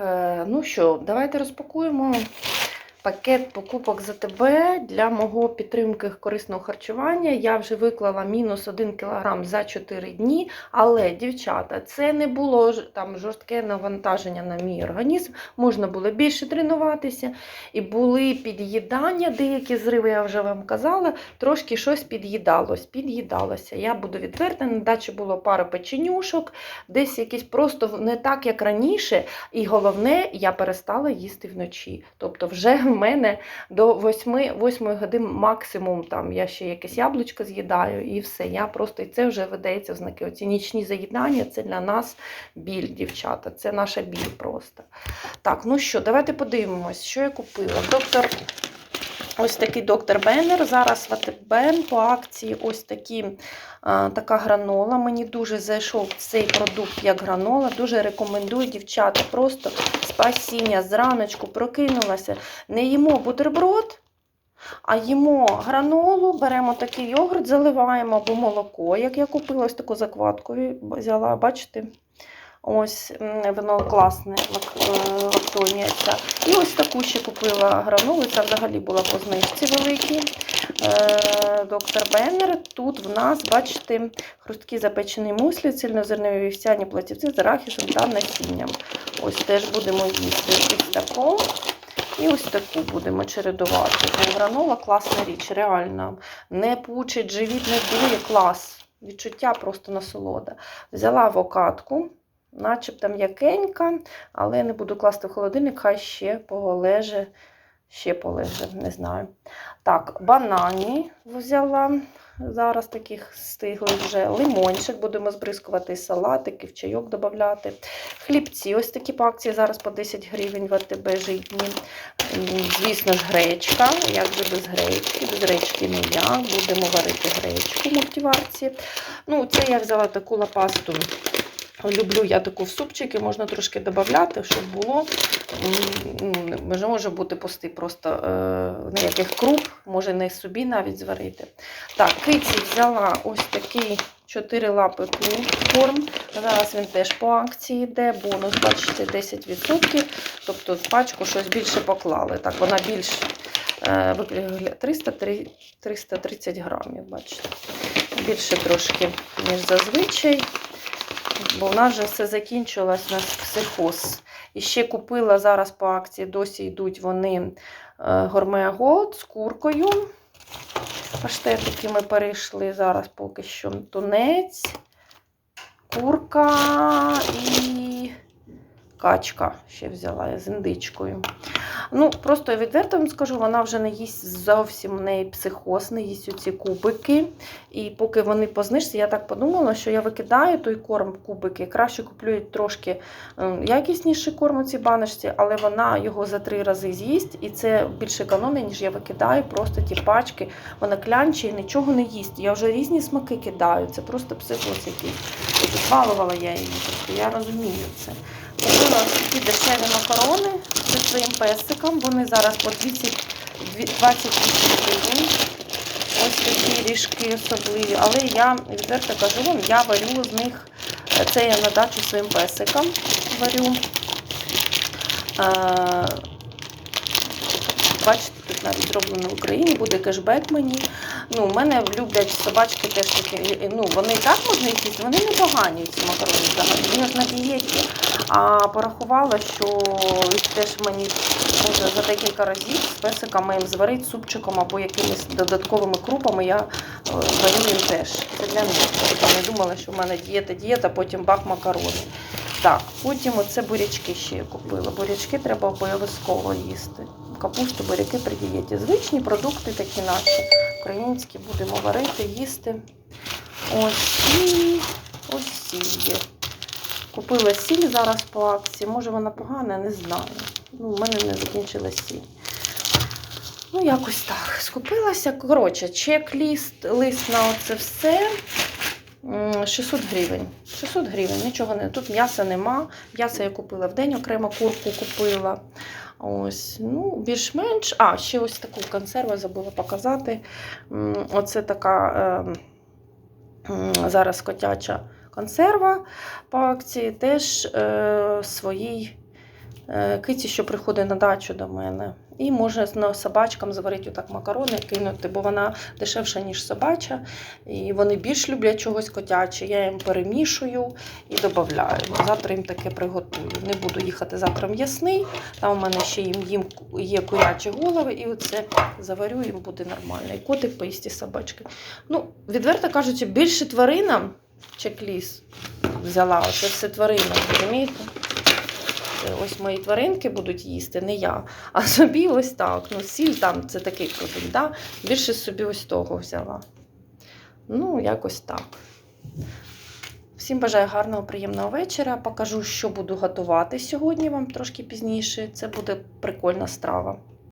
е, ну що, давайте розпакуємо пакет покупок за тебе для мого підтримки корисного харчування. Я вже виклала мінус 1 кг за 4 дні. Але, дівчата, це не було там жорстке навантаження на мій організм. Можна було більше тренуватися. І були під'їдання, деякі зриви, я вже вам казала, трошки щось під'їдалось, під'їдалося. Я буду відверта, на дачі було пару печенюшок, десь якісь просто не так, як раніше. І головне, я перестала їсти вночі. Тобто, вже в мене до 8, 8 годин максимум там я ще якесь яблучко з'їдаю і все. Я просто і це вже видається в знаки. Оці нічні заїдання це для нас біль, дівчата. Це наша біль просто. Так, ну що, давайте подивимось, що я купила. Доктор. Ось такий доктор Беннер. Зараз в по акції ось такі, така гранола. Мені дуже зайшов цей продукт як гранола. Дуже рекомендую дівчата. Просто спасіння зраночку прокинулася. Не їмо бутерброд, а їмо гранолу, беремо такий йогурт, заливаємо або молоко, як я купила ось таку закватку взяла, бачите? Ось воно класне, е, лактонія ця. І ось таку ще купила гранулу. Це взагалі була по знижці великій. Е, Доктор Беннер. Тут в нас, бачите, хрусткі запечені муслі, цільнозернові вівсяні платівці з арахісом та насінням. Ось теж будемо їсти ось таку. І ось таку будемо чередувати. Гранола класна річ, реально. Не пучить, живіт не дує, клас. Відчуття просто насолода. Взяла авокадку, начебто м'якенька, але не буду класти в холодильник, хай ще полеже, ще полеже, не знаю. Так, банані взяла. Зараз таких стиглих вже лимончик, будемо збризкувати салатики, в чайок додати. Хлібці, ось такі по акції зараз по 10 гривень в АТБ житні. Звісно ж, гречка. Як же без гречки? Без гречки не я. Будемо варити гречку в мультиварці. Ну, це я взяла таку лапасту. Люблю я таку в супчики, можна трошки додати, щоб було. Може, може бути пусти просто е, ніяких круп, може не собі навіть зварити. Так, киці взяла ось такий 4 лапи корм. Зараз він теж по акції йде. Бонус, бачите, 10%. Тобто в пачку щось більше поклали. Так, вона більш е, виглядає 300, 330 грамів, бачите. Більше трошки, ніж зазвичай. Бо в нас вже все закінчилось, у нас психоз. І ще купила зараз по акції, досі йдуть вони е, голд з куркою. Паштетики ми перейшли зараз поки що тунець, курка і качка ще взяла з індичкою. Ну, просто відверто вам скажу, вона вже не їсть зовсім в неї психоз, не їсть оці кубики. І поки вони по знижці, я так подумала, що я викидаю той корм кубики. Краще куплю трошки якісніший корм у цій баночці, але вона його за три рази з'їсть, і це більше економія, ніж я викидаю просто ті пачки. Вона клянче і нічого не їсть. Я вже різні смаки кидаю. Це просто психоз якийсь. Тобто я її. Тобто я розумію це. Купила ось такі дешеві макарони зі своїм песиком. Вони зараз по 20, 28 гривень. Ось такі ріжки особливі. Але я відверто кажу вам, я варю з них. е, Це я на дачу своїм песикам варю. Е, Бачите, тут навіть зроблено в Україні, буде кешбек мені. Ну, мене люблять собачки теж такі. Ну, вони так можна їсти, вони непогані, ці макарони взагалі. Я ж на дієті. А порахувала, що теж мені може за декілька разів з песиком моїм зварити супчиком або якимись додатковими крупами. Я е, варю їм теж. Це для них. Тобто не думала, що в мене дієта, дієта, потім бак макарони. Так, потім оце бурячки ще я купила. Бурячки треба обов'язково їсти. Капусту, буряки при дієті. Звичні продукти такі наші. Українські будемо варити, їсти. Ось і ось сіль. Купила сіль зараз по акції. Може вона погана, не знаю. Ну, у мене не закінчилась сіль. Ну, якось так. Скупилася. Коротше, чек-ліст, лист на оце все. М, 600 гривень. 600 гривень, нічого не. Тут м'яса нема. М'ясо я купила в день, окремо курку купила. Ось, ну, більш-менш. А, ще ось таку консерву забула показати. Оце така е, зараз котяча консерва по акції. Теж е, своїй киці, що приходить на дачу до мене. І може собачкам заварити отак макарони, кинути, бо вона дешевша, ніж собача. І вони більш люблять чогось котяче. Я їм перемішую і додаю. Завтра їм таке приготую. Не буду їхати завтра м'ясний. Там у мене ще їм, їм є курячі голови, і оце заварю, їм буде нормально. І котик поїсть і собачки. Ну, відверто кажучи, більше тваринам чек-ліст взяла. Оце все тварина, розумієте? Це Ось мої тваринки будуть їсти, не я. А собі ось так. Ну, сіль там це такий продукт, да? більше собі ось того взяла. Ну, якось так. Всім бажаю гарного, приємного вечора. Покажу, що буду готувати сьогодні вам трошки пізніше. Це буде прикольна страва.